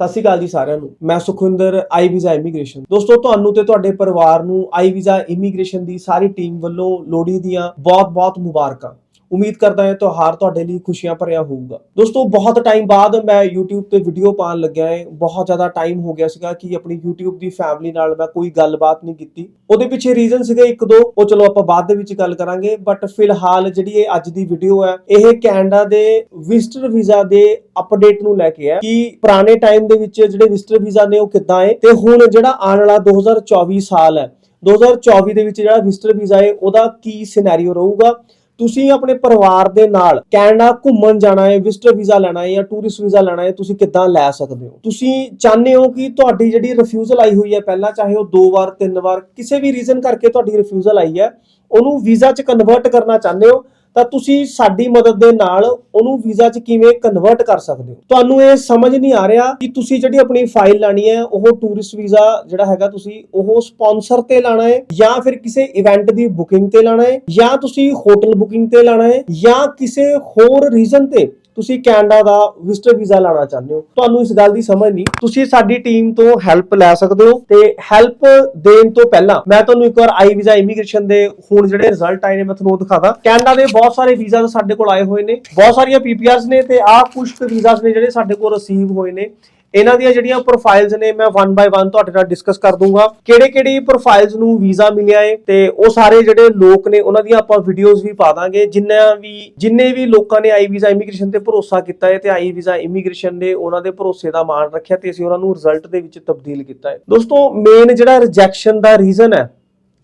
ਸਤਿ ਸ਼੍ਰੀ ਅਕਾਲ ਜੀ ਸਾਰਿਆਂ ਨੂੰ। ਮੈਂ ਸੁਖਵਿੰਦਰ ਆਈ ਵੀਜ਼ਾ ਇਮੀਗ੍ਰੇਸ਼ਨ ਦੋਸਤੋ, ਤੁਹਾਨੂੰ ਤੇ ਤੁਹਾਡੇ ਪਰਿਵਾਰ ਨੂੰ ਆਈ ਵੀਜ਼ਾ ਇਮੀਗ੍ਰੇਸ਼ਨ ਦੀ ਸਾਰੀ ਟੀਮ ਵੱਲੋਂ ਲੋਹੜੀ ਦੀਆਂ ਬਹੁਤ-ਬਹੁਤ ਮੁਬਾਰਕਾਂ। ਉਮੀਦ ਕਰਦਾ ਹਾਂ ਤਿਉਹਾਰ ਤੁਹਾਡੇ ਲਈ ਖੁਸ਼ੀਆਂ ਭਰਿਆ ਹੋਊਗਾ। ਦੋਸਤੋ, ਬਹੁਤ ਟਾਈਮ ਬਾਅਦ ਮੈਂ YouTube ਤੇ ਵੀਡੀਓ ਪਾਉਣ ਲੱਗਿਆ ਹਾਂ। ਬਹੁਤ ਜ਼ਿਆਦਾ ਟਾਈਮ ਹੋ ਗਿਆ ਸੀਗਾ ਕਿ ਆਪਣੀ YouTube ਦੀ ਫੈਮਿਲੀ ਨਾਲ ਮੈਂ ਕੋਈ ਗੱਲਬਾਤ ਨਹੀਂ ਕੀਤੀ। ਉਹਦੇ ਪਿੱਛੇ ਰੀਜ਼ਨ ਸੀਗੇ ਇੱਕ ਦੋ, ਉਹ ਚਲੋ ਆਪਾਂ ਬਾਅਦ ਦੇ ਵਿੱਚ ਗੱਲ ਕਰਾਂਗੇ। ਬਟ ਫਿਲਹਾਲ ਜਿਹੜੀ ਇਹ ਅੱਜ ਦੀ ਵੀਡੀਓ ਹੈ, ਇਹ ਕੈਨੇਡਾ ਦੇ ਵਿਜ਼ਟਰ ਵੀਜ਼ਾ ਦੇ ਅਪਡੇਟ ਨੂੰ ਲੈ ਕੇ ਹੈ ਕਿ ਪੁਰਾਣੇ ਟਾਈਮ ਦੇ ਵਿੱਚ ਜਿਹੜੇ ਵਿਜ਼ਟਰ ਵੀਜ਼ਾ ਨੇ ਉਹ ਕਿੱਦਾਂ ਹੈ ਤੇ ਹੁਣ ਜਿਹੜਾ ਆਉਣ ਵਾਲਾ 2024 ਸਾਲ ਹੈ 2024 ਦੇ ਵਿੱਚ ਜਿਹੜਾ ਵਿਜ਼ਟਰ ਵੀਜ਼ਾ ਹੈ, ਉਹਦਾ ਕੀ ਸਿਨੈਰੀਓ ਰਹੂਗਾ? ਤੁਸੀਂ ਆਪਣੇ ਪਰਿਵਾਰ ਦੇ ਨਾਲ ਕੈਨੇਡਾ ਘੁੰਮਣ ਜਾਣਾ ਹੈ ਵਿਜ਼ਟਰ ਵੀਜ਼ਾ ਲੈਣਾ ਹੈ ਜਾਂ ਟੂਰਿਸਟ ਵੀਜ਼ਾ ਲੈਣਾ ਹੈ, ਤੁਸੀਂ ਕਿੱਦਾਂ ਲੈ ਸਕਦੇ ਹੋ? ਤੁਸੀਂ ਚਾਹੁੰਦੇ ਹੋ ਕਿ ਤੁਹਾਡੀ ਜਿਹੜੀ ਰਿਫਿਊਜ਼ਲ ਆਈ ਹੋਈ ਹੈ ਪਹਿਲਾਂ, ਚਾਹੇ ਉਹ ਦੋ ਵਾਰ, ਤਿੰਨ ਵਾਰ, ਕਿਸੇ ਵੀ ਰੀਜ਼ਨ ਕਰਕੇ ਤੁਹਾਡੀ ਰਿਫਿਊਜ਼ਲ ਆਈ ਹੈ, ਉਹਨੂੰ ਵੀਜ਼ਾ 'ਚ ਕਨਵਰਟ ਕਰਨਾ ਚਾਹੁੰਦੇ ਹੋ ਤਾਂ ਤੁਸੀਂ ਸਾਡੀ ਮਦਦ ਦੇ ਨਾਲ ਉਹਨੂੰ ਵੀਜ਼ਾ 'ਚ ਕਿਵੇਂ ਕਨਵਰਟ ਕਰ ਸਕਦੇ ਹੋ? ਤੁਹਾਨੂੰ ਇਹ ਸਮਝ ਨਹੀਂ ਆ ਰਿਹਾ ਕਿ ਤੁਸੀਂ ਜਿਹੜੀ ਆਪਣੀ ਫਾਈਲ ਲਾਣੀ ਹੈ, ਉਹ ਟੂਰਿਸਟ ਵੀਜ਼ਾ ਜਿਹੜਾ ਹੈਗਾ ਤੁਸੀਂ ਉਹ ਸਪਾਂਸਰ ਤੇ ਲਾਣਾ ਹੈ ਜਾਂ ਫਿਰ ਕਿਸੇ ਇਵੈਂਟ ਦੀ ਬੁਕਿੰਗ ਤੇ ਲਾਣਾ ਹੈ ਜਾਂ ਤੁਸੀਂ ਹੋਟਲ ਬੁਕਿੰਗ ਤੇ ਲਾਣਾ ਹੈ ਜਾਂ ਕਿਸੇ ਹੋਰ ਰੀਜ਼ਨ ਤੇ? ਤੁਸੀਂ ਕੈਨੇਡਾ ਦਾ ਵਿਜ਼ਟਰ ਵੀਜ਼ਾ ਲਾਣਾ ਚਾਹੁੰਦੇ ਹੋ। ਤੁਹਾਨੂੰ ਇਸ ਗੱਲ ਦੀ ਸਮਝ ਨਹੀਂ। ਤੁਸੀਂ ਸਾਡੀ ਟੀਮ ਤੋਂ ਹੈਲਪ ਲੈ ਸਕਦੇ ਹੋ ਤੇ ਹੈਲਪ ਦੇਣ ਤੋਂ ਪਹਿਲਾਂ ਮੈਂ ਤੁਹਾਨੂੰ ਇੱਕ ਵਾਰ ਆਈ ਵੀਜ਼ਾ ਇਮੀਗ੍ਰੇਸ਼ਨ ਦੇ ਹੁਣ ਜਿਹੜੇ ਰਿਜ਼ਲਟ ਆਏ ਨੇ, ਮੈਂ ਤੁਹਾਨੂੰ ਉਹ ਦਿਖਾਦਾ। ਕੈਨੇਡਾ ਦੇ ਬਹੁਤ ਸਾਰੇ ਵੀਜ਼ਾ ਸਾਡੇ ਕੋਲ ਆਏ ਹੋਏ ਨੇ। ਬਹੁਤ ਸਾਰੀਆਂ ਪੀਪੀਆਰਸ ਨੇ ਤੇ ਆਹ ਕੁਝ ਵੀਜ਼ਾਸ ਨੇ ਜਿਹੜੇ ਸਾਡੇ ਕੋਲ ਰਿਸੀਵ ਹੋਏ ਨੇ। ਇਹਨਾਂ ਦੀਆਂ ਜਿਹੜੀਆਂ ਪ੍ਰੋਫਾਈਲਸ ਨੇ, ਮੈਂ ਵਨ ਬਾਈ ਵਨ ਤੁਹਾਡੇ ਨਾਲ ਡਿਸਕਸ ਕਰ ਦੂੰਗਾ ਕਿਹੜੇ ਕਿਹੜੀ ਪ੍ਰੋਫਾਈਲਸ ਨੂੰ ਵੀਜ਼ਾ ਮਿਲਿਆ ਏ ਤੇ ਉਹ ਸਾਰੇ ਜਿਹੜੇ ਲੋਕ ਨੇ, ਉਹਨਾਂ ਦੀਆਂ ਆਪਾਂ ਵੀਡੀਓਜ਼ ਵੀ ਪਾ ਦਾਂਗੇ। ਜਿੰਨਾ ਵੀ, ਜਿੰਨੇ ਵੀ ਲੋਕਾਂ ਨੇ ਆਈ ਵੀਜ਼ਾ ਇਮੀਗ੍ਰੇਸ਼ਨ ਤੇ ਭਰੋਸਾ ਕੀਤਾ ਹੈ ਤੇ ਆਈ ਵੀਜ਼ਾ ਇਮੀਗ੍ਰੇਸ਼ਨ ਨੇ ਉਹਨਾਂ ਦੇ ਭਰੋਸੇ ਦਾ ਮਾਣ ਰੱਖਿਆ ਤੇ ਅਸੀਂ ਉਹਨਾਂ ਨੂੰ ਰਿਜ਼ਲਟ ਦੇ ਵਿੱਚ ਤਬਦੀਲ ਕੀਤਾ ਹੈ ਦੋਸਤੋ ਮੇਨ ਜਿਹੜਾ ਰਿਜੈਕਸ਼ਨ ਦਾ ਰੀਜ਼ਨ ਹੈ,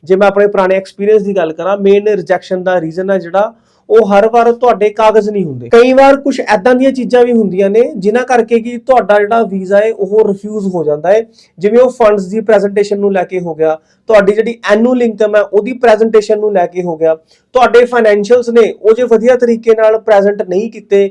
ਜੇ ਮੈਂ ਆਪਣੇ ਪੁਰਾਣੇ ਐਕਸਪੀਰੀਅੰਸ ਦੀ ਗੱਲ ਕਰਾਂ ਮੇਨ ਰਿਜੈਕਸ਼ਨ ਦਾ ਰੀਜ਼ਨ ਹੈ ਜਿਹੜਾ ਉਹ ਹਰ ਵਾਰ ਤੁਹਾਡੇ ਕਾਗਜ਼ ਨਹੀਂ ਹੁੰਦੇ। ਕਈ ਵਾਰ ਕੁਝ ਐਦਾਂ ਦੀਆਂ ਚੀਜ਼ਾਂ ਵੀ ਹੁੰਦੀਆਂ ਨੇ, ਜਿਨ੍ਹਾਂ ਕਰਕੇ ਕਿ ਤੁਹਾਡਾ ਜਿਹੜਾ ਵੀਜ਼ਾ ਹੈ, ਉਹ ਰਿਫਿਊਜ਼ ਹੋ ਜਾਂਦਾ ਹੈ। ਜਿਵੇਂ ਉਹ ਫੰਡਸ ਦੀ ਪ੍ਰੈਜੈਂਟੇਸ਼ਨ ਨੂੰ ਲੈ ਕੇ ਹੋ ਗਿਆ, ਤੁਹਾਡੀ ਜਿਹੜੀ ਐਨੂਅਲ ਇਨਕਮ ਹੈ, ਉਹਦੀ ਪ੍ਰੈਜੈਂਟੇਸ਼ਨ ਨੂੰ ਲੈ ਕੇ ਹੋ ਗਿਆ। ਤੁਹਾਡੇ ਫਾਈਨੈਂਸ਼ੀਅਲਸ ਨੇ, ਉਹ ਜੇ ਵਧੀਆ ਤਰੀਕੇ ਨਾਲ ਪ੍ਰੈਜ਼ੈਂਟ ਨਹੀਂ ਕੀਤੇ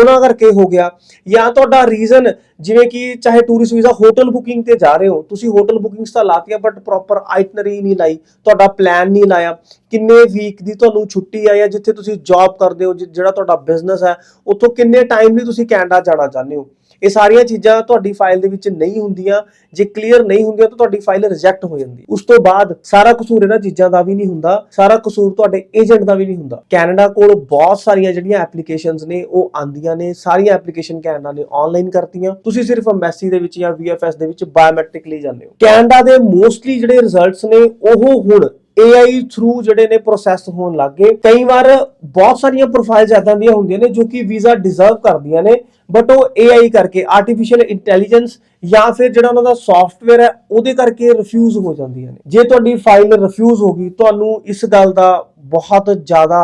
ਉਹਨਾਂ ਕਰਕੇ ਹੋ ਗਿਆ। ਜਾਂ ਤੁਹਾਡਾ ਰੀਜ਼ਨ ਜਿਵੇਂ ਕਿ ਚਾਹੇ ਟੂਰਿਸਟ ਵੀਜ਼ਾ ਹੋਟਲ ਬੁਕਿੰਗ ਤੇ ਜਾ ਰਹੇ ਹੋ, ਤੁਸੀਂ ਹੋਟਲ ਬੁਕਿੰਗਸ ਤਾਂ ਲਾਤੀਆਂ ਬਟ ਪ੍ਰੋਪਰ ਆਈਟਨਰੀ ਨਹੀਂ ਲਾਈ, ਤੁਹਾਡਾ ਪਲਾਨ ਨਹੀਂ ਲਾਇਆ। ਕਿੰਨੇ ਵੀਕ ਦੀ ਤੁਹਾਨੂੰ ਛੁੱਟੀ ਆ ਜਾਂ ਜਿੱਥੇ ਤੁਸੀਂ ਜੌਬ ਕਰਦੇ ਹੋ, ਜਿ- ਜਿਹੜਾ ਤੁਹਾਡਾ ਬਿਜ਼ਨਸ ਹੈ, ਉੱਥੋਂ ਕਿੰਨੇ ਟਾਈਮ ਲਈ ਤੁਸੀਂ ਕੈਨੇਡਾ ਜਾਣਾ ਚਾਹੁੰਦੇ ਹੋ? ਇਹ ਸਾਰੀਆਂ ਚੀਜ਼ਾਂ ਤੁਹਾਡੀ ਫਾਈਲ ਦੇ ਵਿੱਚ ਨਹੀਂ ਹੁੰਦੀਆਂ। ਜੇ ਕਲੀਅਰ ਨਹੀਂ ਹੁੰਦੀਆਂ ਤਾਂ ਤੁਹਾਡੀ ਫਾਈਲ ਰਿਜੈਕਟ ਹੋ ਜਾਂਦੀ। ਉਸ ਤੋਂ ਬਾਅਦ ਸਾਰਾ ਕਸੂਰ ਇਹਨਾਂ ਚੀਜ਼ਾਂ ਦਾ ਵੀ ਨਹੀਂ ਹੁੰਦਾ। ਸਾਰਾ ਕਸੂਰ ਤੁਹਾਡੇ ਏਜੰਟ ਦਾ ਵੀ ਨਹੀਂ ਹੁੰਦਾ। ਕੈਨੇਡਾ ਕੋਲ ਬਹੁਤ ਸਾਰੀਆਂ ਜਿਹੜੀਆਂ ਐਪਲੀਕੇਸ਼ਨਸ ਨੇ, ਉਹ ਆਂਦੀਆਂ ਨੇ। ਸਾਰੀਆਂ ਐਪਲੀਕੇਸ਼ਨ ਕੈਨੇਡਾ ਨੇ ਆਨਲਾਈਨ ਕਰਤੀਆਂ। ਤੁਸੀਂ ਸਿਰਫ ਐਮਐਸਸੀ ਦੇ ਵਿੱਚ ਜਾਂ ਵੀਐਫਐਸ ਦੇ ਵਿੱਚ ਬਾਇਓਮੈਟ੍ਰਿਕਲੀ ਜਾਂਦੇ ਹੋ। ਕੈਨੇਡਾ ਦੇ ਮੋਸਟਲੀ ਜਿਹੜੇ ਰਿਜ਼ਲਟਸ ਨੇ, ਉਹ ਹੁਣ AI ਥਰੂ ਜਿਹੜੇ ਨੇ ਪ੍ਰੋਸੈਸ ਹੋਣ ਲੱਗ ਗਏ। ਕਈ ਵਾਰ ਬਹੁਤ ਸਾਰੀਆਂ ਪ੍ਰੋਫਾਈਲਸ ਐਦਾਂ ਦੀਆਂ ਹੁੰਦੀਆਂ ਨੇ ਜੋ ਕਿ ਵੀਜ਼ਾ ਡਿਜ਼ਰਵ ਕਰਦੀਆਂ ਨੇ। ਬਟ ਉਹ AI ਕਰਕੇ ਆਰਟੀਫੀਸ਼ੀਅਲ ਇੰਟੈਲੀਜੈਂਸ ਜਾਂ ਫਿਰ ਜਿਹੜਾ ਉਹਨਾਂ ਦਾ ਸੌਫਟਵੇਅਰ ਹੈ, ਉਹਦੇ ਕਰਕੇ ਰਿਫਿਊਜ਼ ਹੋ ਜਾਂਦੀਆਂ ਨੇ। ਜੇ ਤੁਹਾਡੀ ਫਾਈਲ ਰਿਫਿਊਜ਼ ਹੋ ਗਈ, ਤੁਹਾਨੂੰ ਇਸ ਗੱਲ ਦਾ ਬਹੁਤ ਜ਼ਿਆਦਾ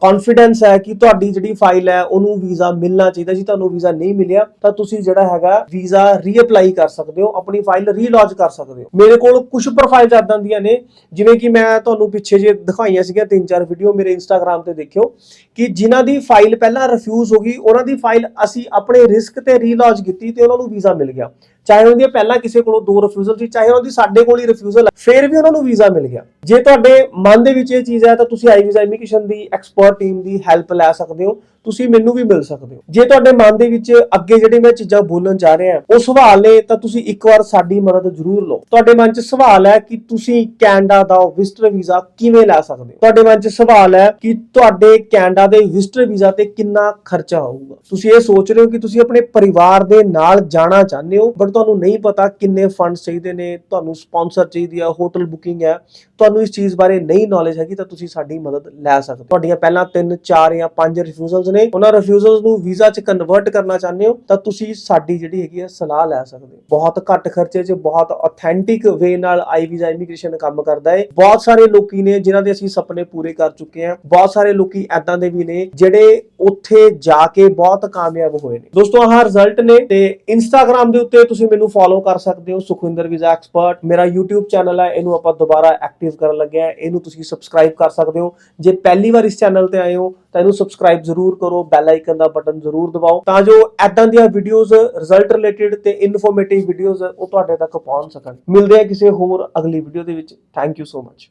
ਕੌਨਫੀਡੈਂਸ ਹੈ ਕਿ ਤੁਹਾਡੀ ਜਿਹੜੀ ਫਾਈਲ ਹੈ, ਉਹਨੂੰ ਵੀਜ਼ਾ ਮਿਲਣਾ ਚਾਹੀਦਾ। ਜੀ ਤੁਹਾਨੂੰ ਵੀਜ਼ਾ ਨਹੀਂ ਮਿਲਿਆ, ਤਾਂ ਤੁਸੀਂ ਜਿਹੜਾ ਹੈਗਾ ਵੀਜ਼ਾ ਰੀਅਪਲਾਈ ਕਰ ਸਕਦੇ ਹੋ, ਆਪਣੀ ਫਾਈਲ ਰੀਲੌਂਚ ਕਰ ਸਕਦੇ ਹੋ। ਮੇਰੇ ਕੋਲ ਕੁਝ ਪ੍ਰੋਫਾਈਲ ਏਦਾਂ ਦੀਆਂ ਨੇ, ਜਿਵੇਂ ਕਿ ਮੈਂ ਤੁਹਾਨੂੰ ਪਿੱਛੇ ਜੇ ਦਿਖਾਈਆਂ ਸੀਗੀਆਂ, ਤਿੰਨ ਚਾਰ ਵੀਡੀਓ ਮੇਰੇ ਇੰਸਟਾਗ੍ਰam ਤੇ ਦੇਖਿਓ, ਕਿ ਜਿਨ੍ਹਾਂ ਦੀ ਫਾਈਲ ਪਹਿਲਾਂ ਰਿਫਿਊਜ਼ ਹੋ ਗਈ, ਉਹਨਾਂ ਦੀ ਫਾਈਲ ਅਸੀਂ ਆਪਣੇ ਰਿਸਕ ਤੇ ਰੀਲੌਂਚ ਕੀਤੀ ਤੇ ਉਹਨਾਂ ਨੂੰ ਵੀਜ਼ਾ ਮਿਲ ਗਿਆ। ਚਾਹੇ ਉਹਨਾਂ ਦੀ ਪਹਿਲਾਂ ਕਿਸੇ ਕੋਲੋਂ ਦੋ ਰਿਫਿਊਜ਼ਲ ਸੀ, ਚਾਹੇ ਉਹਨਾਂ ਦੀ ਸਾਡੇ ਕੋਲ ਹੀ ਰਿਫਿਊਜ਼ਲ ਫਿਰ ਵੀ ਉਹਨਾਂ ਨੂੰ ਵੀਜ਼ਾ ਮਿਲ ਗਿਆ। ਜੇ ਤੁਹਾਡੇ ਮਨ ਦੇ ਵਿੱਚ ਇਹ ਚੀਜ਼ ਹੈ ਤਾਂ ਤੁਸੀਂ ਆਈ ਵੀਜ਼ਾ ਇਮੀਗ੍ਰੇਸ਼ਨ ਦੀ ਐਕਸਪਰਟ ਟੀਮ ਦੀ ਹੈਲਪ ਲੈ ਸਕਦੇ ਹੋ। ਤੁਸੀਂ ਮੈਨੂੰ ਵੀ ਮਿਲ ਸਕਦੇ ਹੋ। ਜੇ ਤੁਹਾਡੇ ਮਨ ਦੇ ਵਿੱਚ ਅੱਗੇ ਜਿਹੜੀ ਮੈਂ ਚੀਜ਼ਾਂ ਬੋਲਣ ਜਾ ਰਿਹਾ, ਉਹ ਸਵਾਲ ਨੇ, ਤਾਂ ਤੁਸੀਂ ਇੱਕ ਵਾਰ ਸਾਡੀ ਮਦਦ ਜ਼ਰੂਰ ਲਓ। ਤੁਹਾਡੇ ਮਨ 'ਚ ਸਵਾਲ ਹੈ ਕਿ ਤੁਸੀਂ ਕੈਨੇਡਾ ਦਾ ਵਿਜ਼ਟਰ ਵੀਜ਼ਾ ਕਿਵੇਂ ਲੈ ਸਕਦੇ ਹੋ? ਤੁਹਾਡੇ ਮਨ 'ਚ ਸਵਾਲ ਹੈ ਕਿ ਤੁਹਾਡੇ ਕੈਨੇਡਾ ਦੇ ਵਿਜ਼ਟਰ ਵੀਜ਼ਾ ਤੇ ਕਿੰਨਾ ਖਰਚਾ ਆਊਗਾ? ਤੁਸੀਂ ਇਹ ਸੋਚ ਰਹੇ ਹੋ ਕਿ ਤੁਸੀਂ ਆਪਣੇ ਪਰਿਵਾਰ ਦੇ ਨਾਲ ਜਾਣਾ ਚਾਹੁੰਦੇ ਹੋ ਬਟ ਤੁਹਾਨੂੰ ਨਹੀਂ ਪਤਾ ਕਿੰਨੇ ਫੰਡ ਚਾਹੀਦੇ ਨੇ, ਤੁਹਾਨੂੰ ਸਪਾਂਸਰ ਚਾਹੀਦੀ ਆ ਹੋਟਲ ਬੁਕਿੰਗ ਹੈ ਤੁਹਾਨੂੰ ਇਸ ਚੀਜ਼ ਬਾਰੇ ਨਹੀਂ ਨੌਲੇਜ ਹੈਗੀ ਤਾਂ ਤੁਸੀਂ ਸਾਡੀ ਮਦਦ ਲੈ ਸਕਦੇ ਹੋ। ਤੁਹਾਡੀਆਂ ਪਹਿਲਾਂ 3 4 ਜਾਂ 5 ਰਿਫਿਊਜ਼ਲਸ ਨੇ, ਉਹਨਾਂ ਰਿਫਿਊਜ਼ਲਸ ਨੂੰ ਵੀਜ਼ਾ 'ਚ ਕਨਵਰਟ ਕਰਨਾ ਚਾਹੁੰਦੇ ਹੋ ਤਾਂ ਤੁਸੀਂ ਸਾਡੀ ਜਿਹੜੀ ਹੈਗੀ ਹੈ ਸਲਾਹ ਲੈ ਸਕਦੇ ਹੋ। ਬਹੁਤ ਘੱਟ ਖਰਚੇ 'ਚ, ਬਹੁਤ ਆਥੈਂਟਿਕ ਵੇ ਨਾਲ ਆਈ ਵੀਜ਼ਾ ਇਮੀਗ੍ਰੇਸ਼ਨ ਕੰਮ ਕਰਦਾ ਹੈ ਬਹੁਤ ਸਾਰੇ ਲੋਕੀ ਨੇ ਜਿਨ੍ਹਾਂ ਦੇ ਅਸੀਂ ਸੁਪਨੇ ਪੂਰੇ ਕਰ ਚੁੱਕੇ ਹਾਂ। ਬਹੁਤ ਸਾਰੇ ਲੋਕੀ ਐਦਾਂ ਦੇ ਵੀ ਨੇ ਜਿਹੜੇ ਉੱਥੇ ਜਾ ਕੇ ਬਹੁਤ ਕਾਮਯਾਬ ਹੋਏ ਨੇ। ਦੋਸਤੋ ਆਹ ਰਿਜ਼ਲਟ ਨੇ ਤੇ ਇੰਸਟਾਗ੍ਰam ਦੇ ਉੱਤੇ ਤੁਸੀਂ ਤੁਸੀਂ ਮੈਨੂੰ ਫੋਲੋ ਕਰ ਸਕਦੇ ਹੋ ਸੁਖਵਿੰਦਰ ਵੀਜ਼ਾ ਐਕਸਪਰਟ ਮੇਰਾ YouTube ਚੈਨਲ ਹੈ, ਇਹਨੂੰ ਆਪਾਂ ਦੁਬਾਰਾ ਐਕਟਿਵ ਕਰਨ ਲੱਗੇ ਆ ਇਹਨੂੰ ਤੁਸੀਂ ਸਬਸਕ੍ਰਾਈਬ ਕਰ ਸਕਦੇ ਹੋ। ਜੇ ਪਹਿਲੀ ਵਾਰ ਇਸ ਚੈਨਲ ਤੇ ਆਏ ਹੋ, ਤਾਂ ਇਹਨੂੰ ਸਬਸਕ੍ਰਾਈਬ ਜ਼ਰੂਰ ਕਰੋ ਬੈਲ ਆਈਕਨ ਦਾ ਬਟਨ ਜ਼ਰੂਰ ਦਬਾਓ। ਤਾਂ ਜੋ ਐਦਾਂ ਦੀਆਂ ਵੀਡੀਓਜ਼ ਰਿਜ਼ਲਟ ਰਿਲੇਟਡ ਤੇ ਇਨਫੋਰਮੇਟਿਵ ਵੀਡੀਓਜ਼ ਉਹ ਤੁਹਾਡੇ ਤੱਕ ਪਹੁੰਚ ਸਕਣ। ਮਿਲਦੇ ਆ ਕਿਸੇ ਹੋਰ ਅਗਲੀ ਵੀਡੀਓ ਦੇ ਵਿੱਚ। Thank you so much